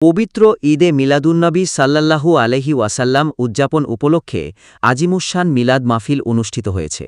পবিত্র ঈদে মিলাদুন্নবী সাল্লাল্লাহু আলহি ওয়াসাল্লাম উদযাপন উপলক্ষে আজিমুসান মিলাদ মাহফিল অনুষ্ঠিত হয়েছে।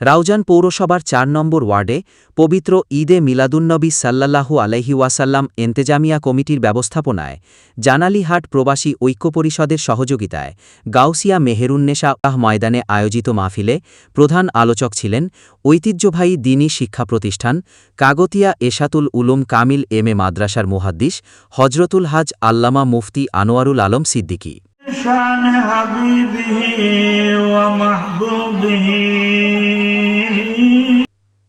রাউজান পৌরসভার চার নম্বর ওয়ার্ডে পবিত্র ঈদে মিলাদুন্নবী সাল্লাল্লাহু আলহি ওয়াসাল্লাম এন্তেজামিয়া কমিটির ব্যবস্থাপনায় জানালিহাট প্রবাসী ঐক্য পরিষদের সহযোগিতায় গাউসিয়া মেহেরুন্নেশা আহ ময়দানে আয়োজিত মাহফিলে প্রধান আলোচক ছিলেন ঐতিহ্যবাহী দিনী শিক্ষা প্রতিষ্ঠান কাগতিয়া এশাতুল উলুম কামিল এম এ মাদ্রাসার মুহাদ্দিস হজরতুল হাজ আল্লামা মুফতি আনোয়ারুল আলম সিদ্দিকী شان حبيبه ومحبوبه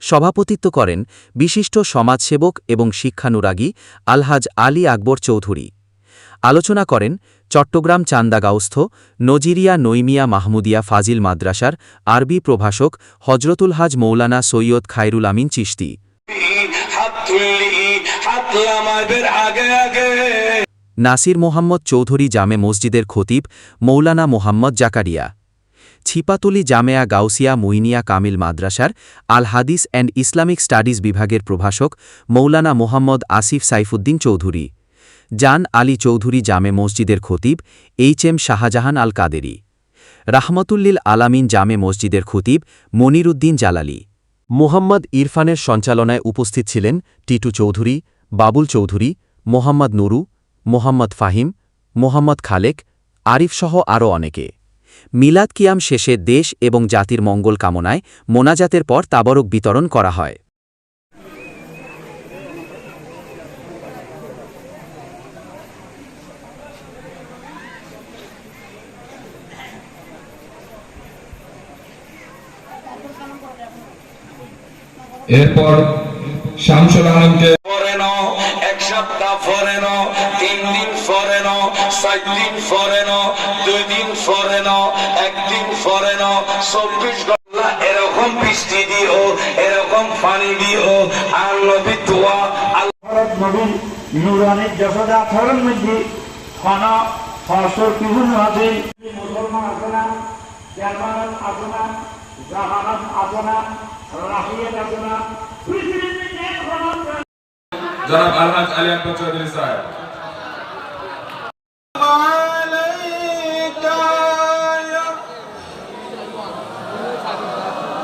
সভাপতিত্ব করেন বিশিষ্ট সমাজসেবক এবং শিক্ষানুরাগী আলহাজ আলী আকবর চৌধুরী। আলোচনা করেন চট্টগ্রাম চান্দাগাউস্থ নজিরিয়া নৈমিয়া মাহমুদিয়া ফাজিল মাদ্রাসার আরবি প্রভাষক হজরতুল হাজ মৌলানা সৈয়দ খায়রুল আমিন আগে নাসির মোহাম্মদ চৌধুরী জামে মসজিদের খতিব মৌলানা মোহাম্মদ জাকারিয়া। ছিপাতুলি জামেয়া গাউসিয়া মুইনিয়া কামিল মাদ্রাসার আল হাদিস অ্যান্ড ইসলামিক স্টাডিজ বিভাগের প্রভাষক মৌলানা মোহাম্মদ আসিফ সাইফুদ্দিন চৌধুরী। জান আলী চৌধুরী জামে মসজিদের খতিব এইচ এম শাহজাহান আল কাদেরি। রাহমতুল্লিল আলামিন জামে মসজিদের খতিব মনিরুদ্দিন জালালি। মোহাম্মদ ইরফানের সঞ্চালনায় উপস্থিত ছিলেন টিটু চৌধুরী, বাবুল চৌধুরী, মোহাম্মদ নুরু, মোহাম্মদ ফাহিম, মোহাম্মদ খালেক, আরিফসহ আরও অনেকে। মিলাদ কিয়াম শেষে দেশ এবং জাতির মঙ্গল কামনায় মোনাজাতের পর তাবরক বিতরণ করা হয়। এরপর শামসুল আলমকে এক সপ্তাহ পরে তিন দিন পরে ন চার দিন পরে ন দুই দিন পরে ন একদিন পরে ন চব্বিশ ঘণ্টা এরকম বৃষ্টি দিও এরকম পানি দিও আর নবী দোয়া আল্লাহ নবীর নুরানির যশোদা থরের মধ্যে খানা ফসল বিভিন্ন মুসলমান আছে না জার্মান আছে না জাহানাত আছে না রাহিয়াত আছে না জনাব আলহাজ আলী আকবর চৌধুরী সাহেব।